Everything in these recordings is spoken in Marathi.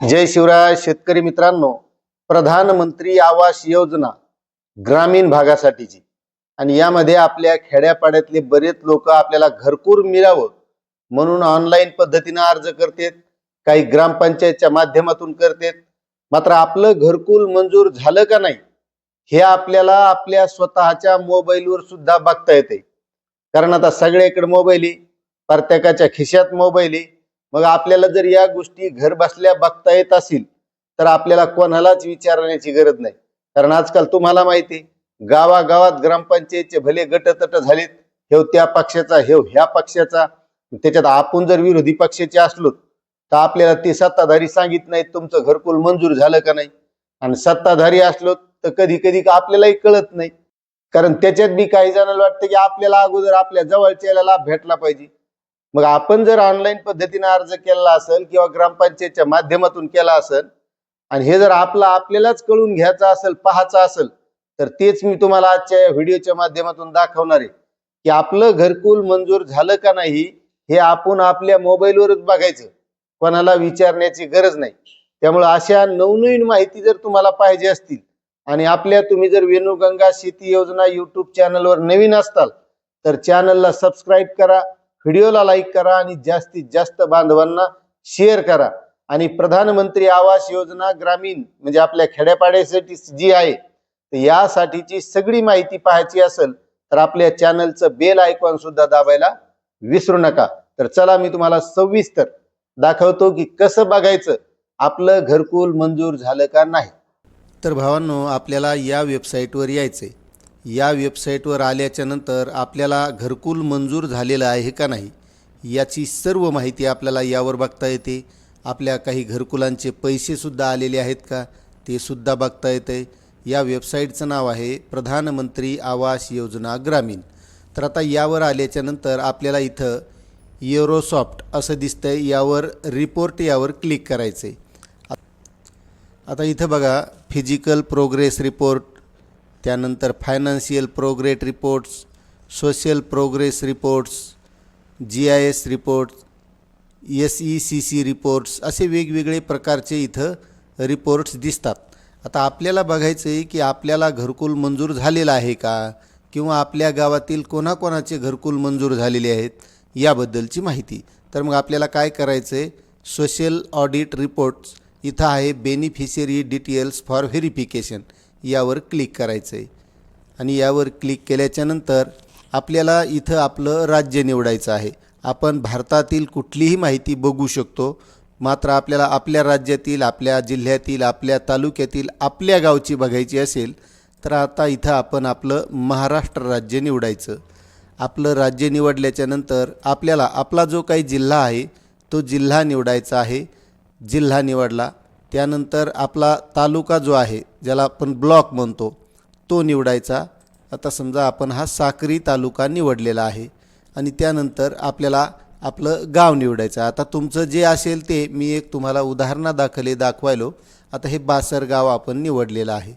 जय शिवराय शेतकरी मित्रांनो प्रधानमंत्री आवास योजना ग्रामीण भागासाठीची. आणि यामध्ये आपल्या खेड्यापाड्यातले बरेच लोक आपल्याला घरकुल मिळावं म्हणून ऑनलाईन पद्धतीने अर्ज करतात काही ग्रामपंचायतच्या माध्यमातून करतात. मात्र आपलं घरकुल मंजूर झालं का नाही हे आपल्याला आपल्या स्वतःच्या मोबाईलवर सुद्धा बघता येते. कारण आता सगळ्याकडे मोबाईल आहे प्रत्येकाच्या खिशात मोबाईल आहे मग आपल्याला जर या गोष्टी घर बसल्या बघता येत असतील तर आपल्याला कोणालाच विचारण्याची गरज नाही. कारण आजकाल तुम्हाला माहिती आहे, गावागावात ग्रामपंचायतचे भले गटतट झालेत हेव त्या पक्षाचा हेव ह्या पक्षाचा. त्याच्यात आपण जर विरोधी पक्षाचे असलो तर आपल्याला ते सत्ताधारी सांगित नाहीत तुमचं घरकुल मंजूर झालं का नाही. आणि सत्ताधारी असलो तर कधी कधी आपल्यालाही कळत नाही. कारण त्याच्यात बी काही जणांना वाटतं की आपल्याला अगोदर आपल्या जवळच्या लाभ भेटला पाहिजे. मग आपण जर ऑनलाईन पद्धतीने अर्ज केला असेल किंवा ग्रामपंचायतच्या माध्यमातून केला असेल आणि हे जर आपला आपल्यालाच कळून घ्यायचं असेल पाहायचं असेल तर तेच मी तुम्हाला आजच्या व्हिडिओच्या माध्यमातून दाखवणार आहे. की आपलं घरकुल मंजूर झालं का नाही हे आपण आपल्या मोबाईलवरच बघायचं. कोणाला विचारण्याची गरज नाही. त्यामुळे अशा नवनवीन माहिती जर तुम्हाला पाहिजे असतील आणि आपल्या तुम्ही जर वेणुगंगा शेती योजना युट्यूब चॅनलवर नवीन असताल तर चॅनलला सबस्क्राईब करा. व्हिडिओला लाईक करा आणि जास्तीत जास्त बांधवांना शेअर करा. आणि प्रधानमंत्री आवास योजना ग्रामीण म्हणजे आपल्या खेड्यापाड्यासाठी जी आहे यासाठीची सगळी माहिती पाहायची असेल तर आपल्या चॅनलचं बेल आयकॉन सुद्धा दाबायला विसरू नका. तर चला मी तुम्हाला सविस्तर दाखवतो की कसं बघायचं आपलं घरकुल मंजूर झालं का नाही. तर भावांनो आपल्याला या वेबसाईटवर यायचं या वेबसाईटवर आल्याच्यानंतर आपल्याला घरकुल मंजूर झालेलं आहे का नाही याची सर्व माहिती आपल्याला यावर बघता येते. आपल्या काही घरकुलांचे पैसेसुद्धा आलेले आहेत का ते सुद्धा बघता येते. या वेबसाईटचं नाव आहे प्रधानमंत्री आवास योजना ग्रामीण. तर आता यावर आल्याच्यानंतर आपल्याला इथं युरोसॉफ्ट असं दिसतंय. यावर रिपोर्ट यावर क्लिक करायचं आहे आता इथं बघा फिजिकल प्रोग्रेस रिपोर्ट त्यानंतर financial progress reports social progress reports G I S reports S E C C reports असे वेगवेगळे प्रकारचे इथं रिपोर्ट्स दिसतात. आता आपल्याला बघायचं आहे की आपल्याला घरकुल मंजूर झालेलं आहे का? किंवा आपल्या गावातील कोणाकोणाचे घरकुल मंजूर झालेले आहेत? याबद्दलची माहिती. तर मग आपल्याला काय करायचं आहे? सोशल ऑडिट रिपोर्ट्स इथं आहे बेनिफिशियरी डिटेल्स फॉर व्हेरिफिकेशन. यावर क्लिक करायचं आहे आणि यावर क्लिक केल्याच्यानंतर आपल्याला इथं आपलं राज्य निवडायचं आहे. आपण भारतातील कुठलीही माहिती बघू शकतो. मात्र आपल्याला आपल्या राज्यातील आपल्या जिल्ह्यातील आपल्या तालुक्यातील आपल्या गावची बघायची असेल तर आता इथं आपण आपलं महाराष्ट्र राज्य निवडायचं. आपलं राज्य निवडल्याच्यानंतर आपल्याला आपला जो काही जिल्हा आहे तो जिल्हा निवडायचा आहे. जिल्हा निवडला त्यानंतर आपला तालुका जो आहे ज्याला आपण ब्लॉक म्हणतो तो निवडायचा. आता समजा आपण हा साक्री तालुका निवडलेला आहे आणि त्यानंतर आपल्याला आपलं गाव निवडायचं. आता तुमचं जे असेल ते मी एक तुम्हाला उदाहरणादाखले दाखवायलो. आता हे बासर गाव आपण निवडलेलं आहे.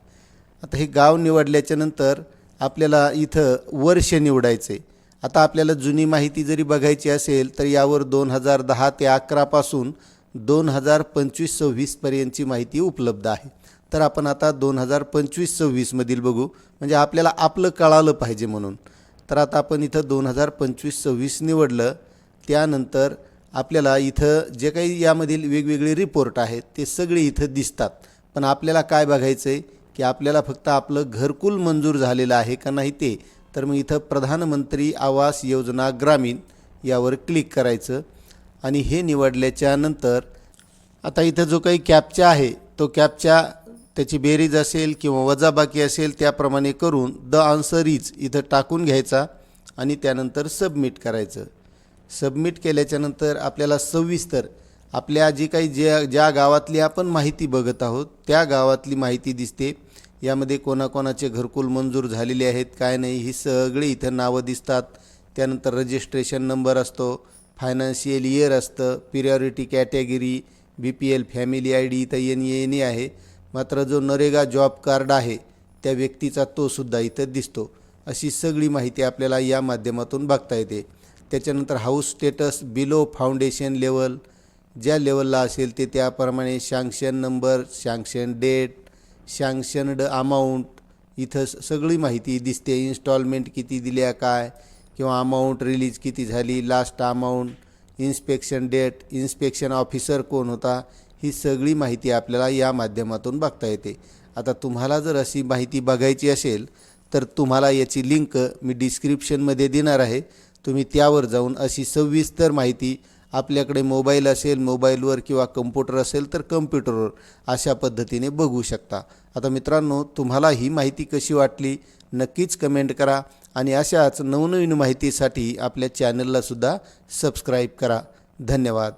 आता हे गाव निवडल्याच्या नंतर आपल्याला इथं वर्ष निवडायचे. आता आपल्याला जुनी माहिती जरी बघायची असेल तर यावर दोन हजार दहा ते अकरापासून दोन हजार पंचवीस सव्वीसपर्यंतची माहिती उपलब्ध आहे. तर आपण आता दोन हजार पंचवीस सव्वीसमधील बघू. म्हणजे आपल्याला आपलं कळालं पाहिजे म्हणून. तर आता आपण इथं दोन हजार पंचवीस सव्वीस निवडलं. त्यानंतर आपल्याला इथं जे काही यामधील वेगवेगळे रिपोर्ट आहेत ते सगळे इथं दिसतात. पण आपल्याला काय बघायचं आहे की आपल्याला फक्त आपलं घरकुल मंजूर झालेलं आहे का नाही ते. तर मग इथं प्रधानमंत्री आवास योजना ग्रामीण यावर क्लिक करायचं. आणि हे निवडल्याच्या नंतर आता इथं जो काही कॅपचा आहे तो कॅपचा त्याची बेरीज असेल किंवा वजाबाकी असेल त्याप्रमाणे करून द आन्सर इज इथं टाकून घ्यायचा आणि त्यानंतर सबमिट करायचं. सबमिट केल्याच्यानंतर आपल्याला सविस्तर आपल्या जी काही ज्या ज्या गावातली आपण माहिती बघत आहोत त्या गावातली माहिती दिसते. यामध्ये कोणाकोणाचे घरकुल मंजूर झालेले आहेत काय नाही ही सगळी इथं नावं दिसतात. त्यानंतर रजिस्ट्रेशन नंबर असतो. फायनान्शियल इयर असतं priority category B P L family I D इथं एन एन ए आहे. मात्र जो नरेगा जॉब कार्ड आहे त्या व्यक्तीचा तोसुद्धा इथं दिसतो. अशी सगळी माहिती आपल्याला या माध्यमातून बघता येते. त्याच्यानंतर house status below foundation level ज्या लेवलला असेल ते त्याप्रमाणे sanction number sanction date sanctioned amount इथं स- सगळी माहिती दिसते. इन्स्टॉलमेंट किती दिल्या काय? किंवा अमाऊंट रिलीज किती झाली last amount inspection date inspection officer कोण होता ही सगळी माहिती आपल्याला या माध्यमातून बघता येते. आता तुम्हाला जर अशी माहिती बघायची असेल तर तुम्हाला याची लिंक मी डिस्क्रिप्शनमध्ये देणार आहे. तुम्ही त्यावर जाऊन अशी सविस्तर माहिती आपल्याकडे मोबाईल असेल मोबाईलवर किंवा कम्प्युटर असेल तर कम्प्युटरवर अशा पद्धतीने बघू शकता. आता मित्रांनो तुम्हाला ही माहिती कशी वाटली? नक्कीच कमेंट करा आणि अशाच नवनवीन माहितीसाठी आपल्या चॅनललासुद्धा सबस्क्राईब करा. धन्यवाद.